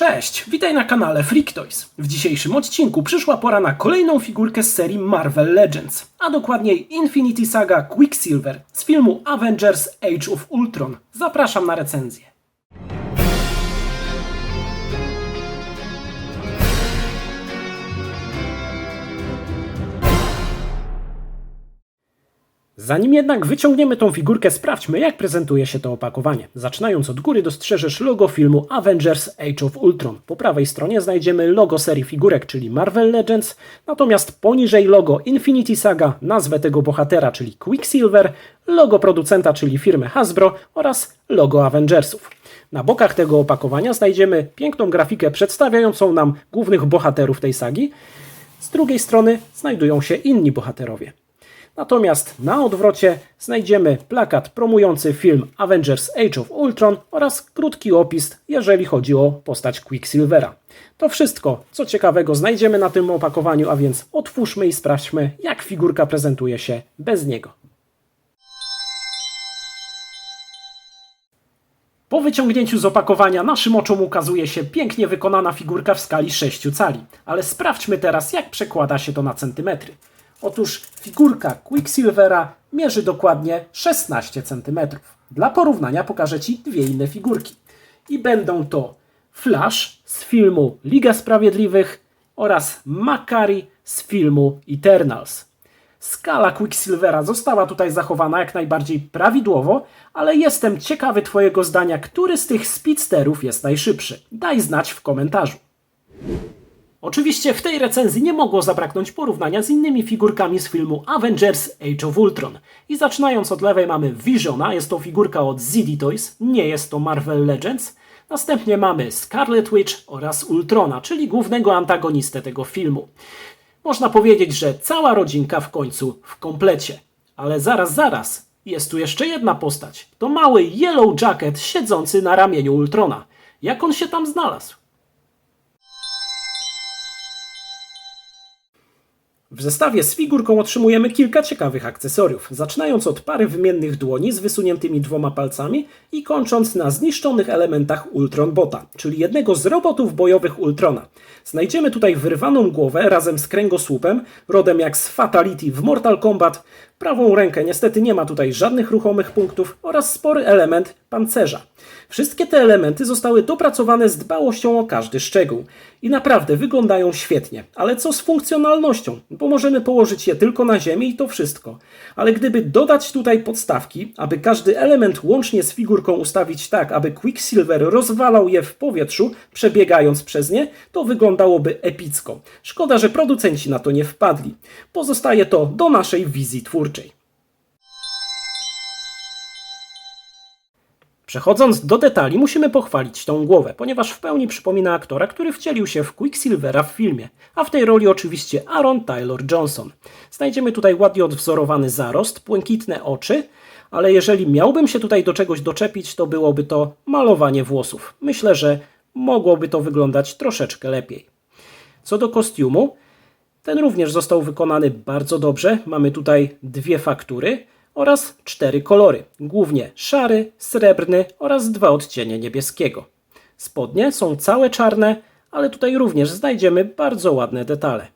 Cześć, witaj na kanale Freak Toys. W dzisiejszym odcinku przyszła pora na kolejną figurkę z serii Marvel Legends, a dokładniej Infinity Saga Quicksilver z filmu Avengers Age of Ultron. Zapraszam na recenzję. Zanim jednak wyciągniemy tą figurkę, sprawdźmy jak prezentuje się to opakowanie. Zaczynając od góry dostrzeżesz logo filmu Avengers Age of Ultron. Po prawej stronie znajdziemy logo serii figurek, czyli Marvel Legends, natomiast poniżej logo Infinity Saga, nazwę tego bohatera, czyli Quicksilver, logo producenta, czyli firmy Hasbro oraz logo Avengersów. Na bokach tego opakowania znajdziemy piękną grafikę przedstawiającą nam głównych bohaterów tej sagi. Z drugiej strony znajdują się inni bohaterowie. Natomiast na odwrocie znajdziemy plakat promujący film Avengers Age of Ultron oraz krótki opis, jeżeli chodzi o postać Quicksilvera. To wszystko, co ciekawego znajdziemy na tym opakowaniu, a więc otwórzmy i sprawdźmy, jak figurka prezentuje się bez niego. Po wyciągnięciu z opakowania naszym oczom ukazuje się pięknie wykonana figurka w skali 6 cali, ale sprawdźmy teraz, jak przekłada się to na centymetry. Otóż figurka Quicksilvera mierzy dokładnie 16 cm. Dla porównania pokażę Ci dwie inne figurki. I będą to Flash z filmu Liga Sprawiedliwych oraz Makari z filmu Eternals. Skala Quicksilvera została tutaj zachowana jak najbardziej prawidłowo, ale jestem ciekawy Twojego zdania, który z tych speedsterów jest najszybszy. Daj znać w komentarzu. Oczywiście w tej recenzji nie mogło zabraknąć porównania z innymi figurkami z filmu Avengers Age of Ultron. I zaczynając od lewej mamy Visiona, jest to figurka od ZD Toys, nie jest to Marvel Legends. Następnie mamy Scarlet Witch oraz Ultrona, czyli głównego antagonistę tego filmu. Można powiedzieć, że cała rodzinka w końcu w komplecie. Ale zaraz, zaraz, jest tu jeszcze jedna postać. To mały Yellow Jacket siedzący na ramieniu Ultrona. Jak on się tam znalazł? W zestawie z figurką otrzymujemy kilka ciekawych akcesoriów, zaczynając od pary wymiennych dłoni z wysuniętymi dwoma palcami i kończąc na zniszczonych elementach Ultron Bota, czyli jednego z robotów bojowych Ultrona. Znajdziemy tutaj wyrwaną głowę razem z kręgosłupem, rodem jak z Fatality w Mortal Kombat, prawą rękę niestety nie ma tutaj żadnych ruchomych punktów oraz spory element pancerza. Wszystkie te elementy zostały dopracowane z dbałością o każdy szczegół i naprawdę wyglądają świetnie. Ale co z funkcjonalnością? Bo możemy położyć je tylko na ziemię i to wszystko. Ale gdyby dodać tutaj podstawki, aby każdy element łącznie z figurką ustawić tak, aby Quicksilver rozwalał je w powietrzu, przebiegając przez nie, to wyglądałoby epicko. Szkoda, że producenci na to nie wpadli. Pozostaje to do naszej wizji twórczej. Przechodząc do detali, musimy pochwalić tą głowę, ponieważ w pełni przypomina aktora, który wcielił się w Quicksilvera w filmie, a w tej roli oczywiście Aaron Taylor Johnson. Znajdziemy tutaj ładnie odwzorowany zarost, błękitne oczy, ale jeżeli miałbym się tutaj do czegoś doczepić, to byłoby to malowanie włosów. Myślę, że mogłoby to wyglądać troszeczkę lepiej. Co do kostiumu, ten również został wykonany bardzo dobrze. Mamy tutaj dwie faktury oraz cztery kolory, głównie szary, srebrny oraz dwa odcienie niebieskiego. Spodnie są całe czarne, ale tutaj również znajdziemy bardzo ładne detale.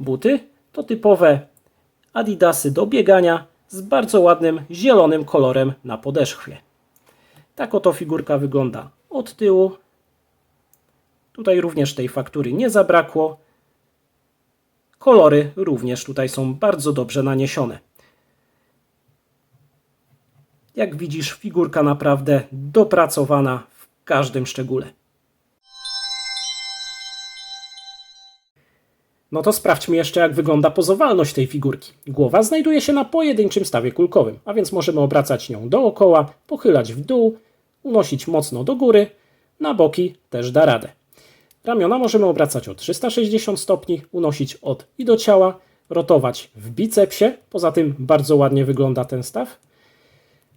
Buty to typowe adidasy do biegania z bardzo ładnym zielonym kolorem na podeszwie. Tak oto figurka wygląda od tyłu. Tutaj również tej faktury nie zabrakło. Kolory również tutaj są bardzo dobrze naniesione. Jak widzisz, figurka naprawdę dopracowana w każdym szczególe. No to sprawdźmy jeszcze, jak wygląda pozowalność tej figurki. Głowa znajduje się na pojedynczym stawie kulkowym, a więc możemy obracać nią dookoła, pochylać w dół, unosić mocno do góry, na boki też da radę. Ramiona możemy obracać o 360 stopni, unosić od i do ciała, rotować w bicepsie, poza tym bardzo ładnie wygląda ten staw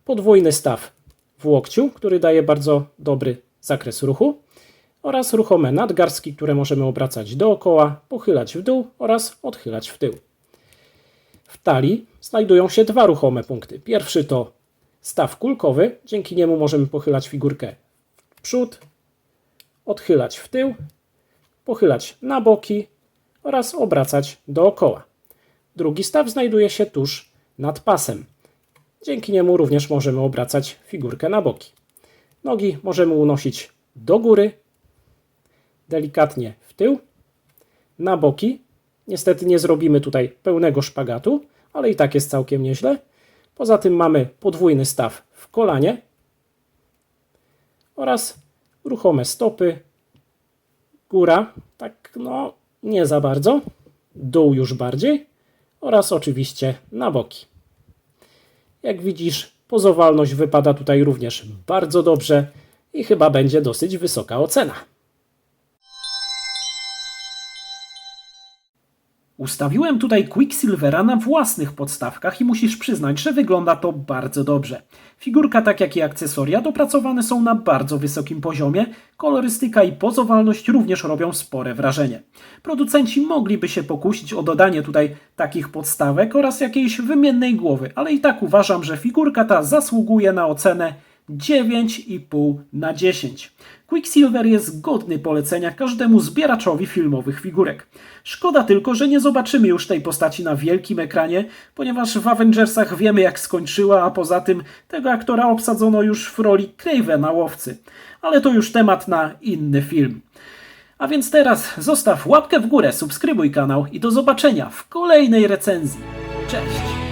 podwójny staw w łokciu, który daje bardzo dobry zakres ruchu oraz ruchome nadgarstki, które możemy obracać dookoła, pochylać w dół oraz odchylać w tył. W talii znajdują się dwa ruchome punkty. Pierwszy to staw kulkowy, dzięki niemu możemy pochylać figurkę w przód odchylać w tył, pochylać na boki oraz obracać dookoła. Drugi staw znajduje się tuż nad pasem. Dzięki niemu również możemy obracać figurkę na boki. Nogi możemy unosić do góry, delikatnie w tył, na boki. Niestety nie zrobimy tutaj pełnego szpagatu, ale i tak jest całkiem nieźle. Poza tym mamy podwójny staw w kolanie oraz ruchome stopy, góra, tak no nie za bardzo, dół już bardziej oraz oczywiście na boki. Jak widzisz, pozowalność wypada tutaj również bardzo dobrze i chyba będzie dosyć wysoka ocena. Ustawiłem tutaj Quicksilvera na własnych podstawkach i musisz przyznać, że wygląda to bardzo dobrze. Figurka, tak jak i akcesoria, dopracowane są na bardzo wysokim poziomie, kolorystyka i pozowalność również robią spore wrażenie. Producenci mogliby się pokusić o dodanie tutaj takich podstawek oraz jakiejś wymiennej głowy, ale i tak uważam, że figurka ta zasługuje na ocenę 9,5 na 10. Quicksilver jest godny polecenia każdemu zbieraczowi filmowych figurek. Szkoda tylko, że nie zobaczymy już tej postaci na wielkim ekranie, ponieważ w Avengersach wiemy jak skończyła, a poza tym tego aktora obsadzono już w roli Cravena łowcy. Ale to już temat na inny film. A więc teraz zostaw łapkę w górę, subskrybuj kanał i do zobaczenia w kolejnej recenzji. Cześć!